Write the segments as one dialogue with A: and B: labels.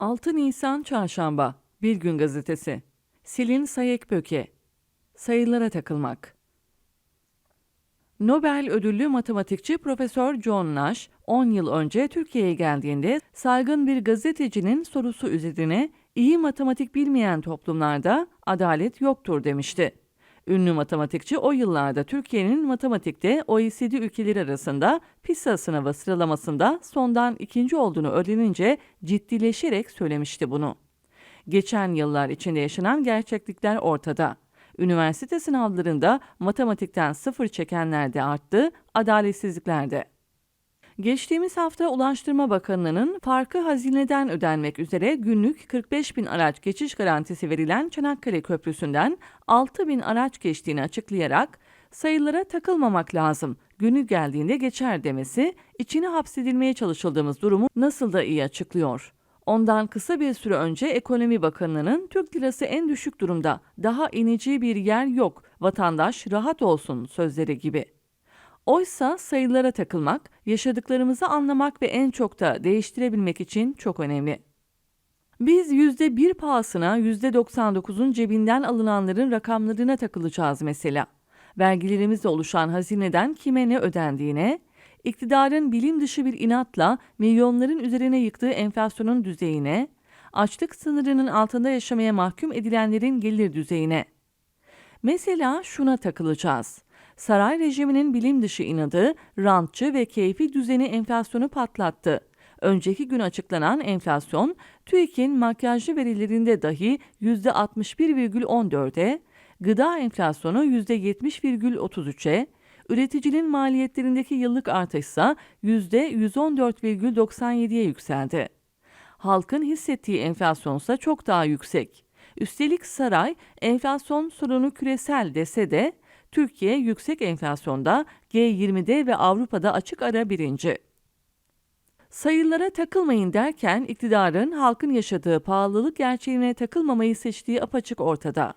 A: 6 Nisan Çarşamba Bir Gün Gazetesi. Selin Sayekböke. Sayılara takılmak. Nobel ödüllü matematikçi Profesör John Nash 10 yıl önce Türkiye'ye geldiğinde saygın bir gazetecinin sorusu üzerine iyi matematik bilmeyen toplumlarda adalet yoktur demişti. Ünlü matematikçi o yıllarda Türkiye'nin matematikte OECD ülkeleri arasında PISA sınavı sıralamasında sondan ikinci olduğunu öğrenince ciddileşerek söylemişti bunu. Geçen yıllar içinde yaşanan gerçeklikler ortada. Üniversite sınavlarında matematikten sıfır çekenler de arttı, adaletsizlikler de. Geçtiğimiz hafta Ulaştırma Bakanlığı'nın farkı hazineden ödenmek üzere günlük 45 bin araç geçiş garantisi verilen Çanakkale Köprüsü'nden 6 bin araç geçtiğini açıklayarak sayılara takılmamak lazım, günü geldiğinde geçer demesi içine hapsedilmeye çalışıldığımız durumu nasıl da iyi açıklıyor. Ondan kısa bir süre önce Ekonomi Bakanlığı'nın Türk lirası en düşük durumda, daha inici bir yer yok, vatandaş rahat olsun sözleri gibi. Oysa sayılara takılmak, yaşadıklarımızı anlamak ve en çok da değiştirebilmek için çok önemli. Biz yüzde bir pahasına yüzde 99'un cebinden alınanların rakamlarına takılacağız mesela. Vergilerimizle oluşan hazineden kime ne ödendiğine, iktidarın bilim dışı bir inatla milyonların üzerine yıktığı enflasyonun düzeyine, açlık sınırının altında yaşamaya mahkum edilenlerin gelir düzeyine. Mesela şuna takılacağız. Saray rejiminin bilim dışı inadı, rantçı ve keyfi düzeni enflasyonu patlattı. Önceki gün açıklanan enflasyon, TÜİK'in makyajlı verilerinde dahi %61,14'e, gıda enflasyonu %70,33'e, üreticinin maliyetlerindeki yıllık artışsa %114,97'ye yükseldi. Halkın hissettiği enflasyonsa çok daha yüksek. Üstelik saray enflasyon sorunu küresel dese de Türkiye yüksek enflasyonda G20'de ve Avrupa'da açık ara birinci. Sayılara takılmayın derken iktidarın halkın yaşadığı pahalılık gerçeğine takılmamayı seçtiği apaçık ortada.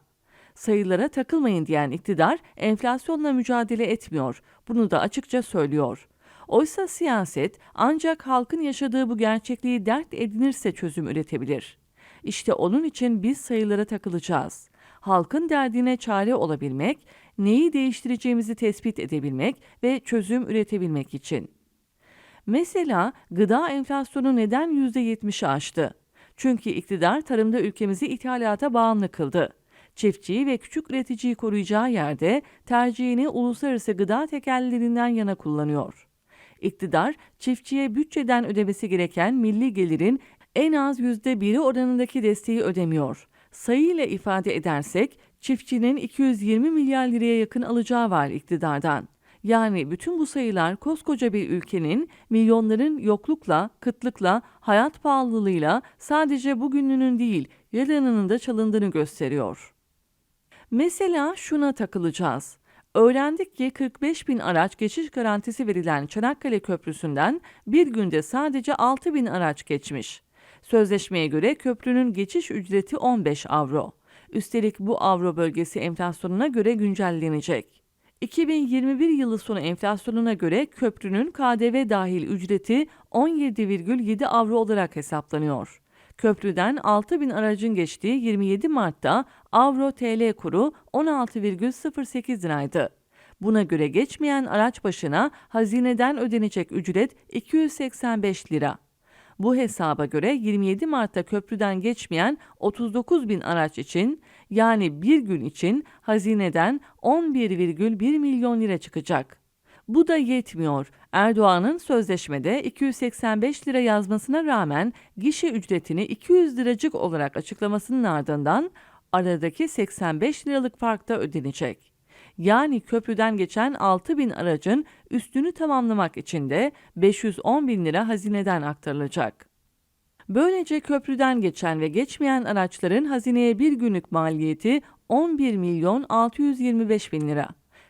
A: Sayılara takılmayın diyen iktidar enflasyonla mücadele etmiyor. Bunu da açıkça söylüyor. Oysa siyaset ancak halkın yaşadığı bu gerçekliği dert edinirse çözüm üretebilir. İşte onun için biz sayılara takılacağız. Halkın derdine çare olabilmek, neyi değiştireceğimizi tespit edebilmek ve çözüm üretebilmek için. Mesela gıda enflasyonu neden %70'i aştı? Çünkü iktidar tarımda ülkemizi ithalata bağımlı kıldı. Çiftçiyi ve küçük üreticiyi koruyacağı yerde tercihini uluslararası gıda tekellerinden yana kullanıyor. İktidar, çiftçiye bütçeden ödemesi gereken milli gelirin en az %1'i oranındaki desteği ödemiyor. Sayıyla ifade edersek çiftçinin 220 milyar liraya yakın alacağı var iktidardan. Yani bütün bu sayılar koskoca bir ülkenin milyonların yoklukla, kıtlıkla, hayat pahalılığıyla sadece bugününün değil, yarınının da çalındığını gösteriyor. Mesela şuna takılacağız. Öğrendik ki 45 bin araç geçiş garantisi verilen Çanakkale Köprüsü'nden bir günde sadece 6 bin araç geçmiş. Sözleşmeye göre köprünün geçiş ücreti 15 avro. Üstelik bu avro bölgesi enflasyonuna göre güncellenecek. 2021 yılı sonu enflasyonuna göre köprünün KDV dahil ücreti 17,7 avro olarak hesaplanıyor. Köprüden 6 bin aracın geçtiği 27 Mart'ta avro TL kuru 16,08 liraydı. Buna göre geçmeyen araç başına hazineden ödenecek ücret 285 lira. Bu hesaba göre 27 Mart'ta köprüden geçmeyen 39 bin araç için yani bir gün için hazineden 11,1 milyon lira çıkacak. Bu da yetmiyor. Erdoğan'ın sözleşmede 285 lira yazmasına rağmen gişe ücretini 200 liracık olarak açıklamasının ardından aradaki 85 liralık fark da ödenecek. Yani köprüden geçen 6 bin aracın üstünü tamamlamak için de 510 bin lira hazineden aktarılacak. Böylece köprüden geçen ve geçmeyen araçların hazineye bir günlük maliyeti 11 milyon 625 bin lira.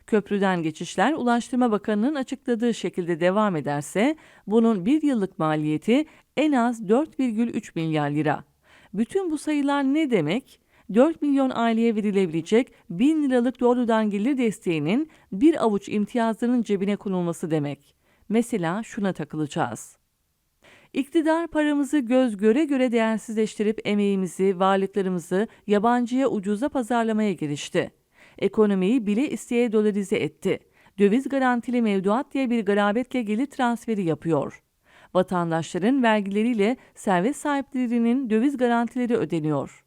A: Köprüden geçişler Ulaştırma Bakanı'nın açıkladığı şekilde devam ederse bunun bir yıllık maliyeti en az 4,3 milyar lira. Bütün bu sayılar ne demek? 4 milyon aileye verilebilecek 1000 liralık doğrudan gelir desteğinin bir avuç imtiyazların cebine konulması demek. Mesela şuna takılacağız. İktidar paramızı göz göre göre değersizleştirip emeğimizi, varlıklarımızı yabancıya ucuza pazarlamaya girişti. Ekonomiyi bile isteye dolarize etti. Döviz garantili mevduat diye bir garabetle gelir transferi yapıyor. Vatandaşların vergileriyle servet sahiplerinin döviz garantileri ödeniyor.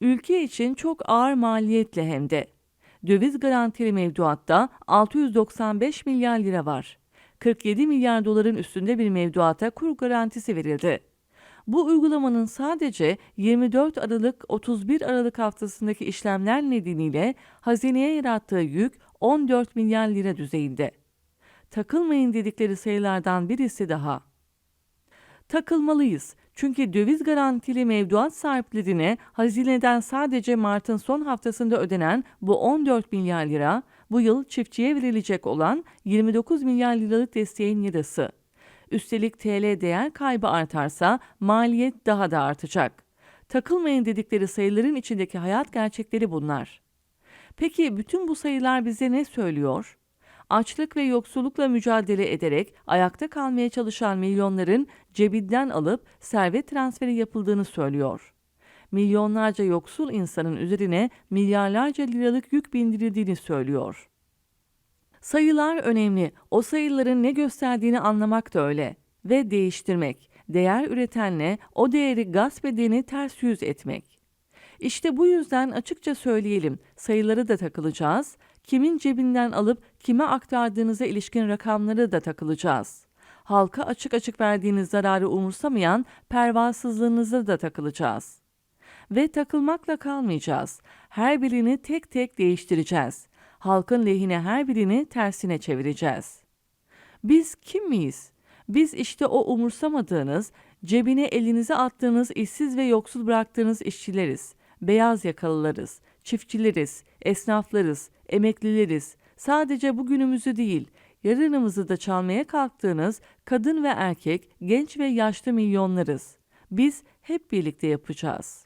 A: Ülke için çok ağır maliyetle hem de. Döviz garantili mevduatta 695 milyar lira var. 47 milyar doların üstünde bir mevduata kur garantisi verildi. Bu uygulamanın sadece 24 Aralık 31 Aralık haftasındaki işlemler nedeniyle hazineye yarattığı yük 14 milyar lira düzeyinde. Takılmayın dedikleri sayılardan birisi daha. Takılmalıyız. Çünkü döviz garantili mevduat sahiplerine hazineden sadece Mart'ın son haftasında ödenen bu 14 milyar lira, bu yıl çiftçiye verilecek olan 29 milyar liralık desteğin yarısı. Üstelik TL değer kaybı artarsa maliyet daha da artacak. Takılmayın dedikleri sayıların içindeki hayat gerçekleri bunlar. Peki bütün bu sayılar bize ne söylüyor? Açlık ve yoksullukla mücadele ederek ayakta kalmaya çalışan milyonların cebinden alıp servet transferi yapıldığını söylüyor. Milyonlarca yoksul insanın üzerine milyarlarca liralık yük bindirildiğini söylüyor. Sayılar önemli. O sayıların ne gösterdiğini anlamak da öyle. Ve değiştirmek. Değer üretenle o değeri gasp edeni ters yüz etmek. İşte bu yüzden açıkça söyleyelim, sayıları da takılacağız, kimin cebinden alıp kime aktardığınıza ilişkin rakamları da takılacağız. Halka açık açık verdiğiniz zararı umursamayan pervasızlığınıza da takılacağız. Ve takılmakla kalmayacağız. Her birini tek tek değiştireceğiz. Halkın lehine her birini tersine çevireceğiz. Biz kim miyiz? Biz işte o umursamadığınız, cebine elinize attığınız işsiz ve yoksul bıraktığınız işçileriz. Beyaz yakalılarız, çiftçileriz, esnaflarız, emeklileriz. Sadece bugünümüzü değil, yarınımızı da çalmaya kalktığınız kadın ve erkek, genç ve yaşlı milyonlarız. Biz hep birlikte yapacağız.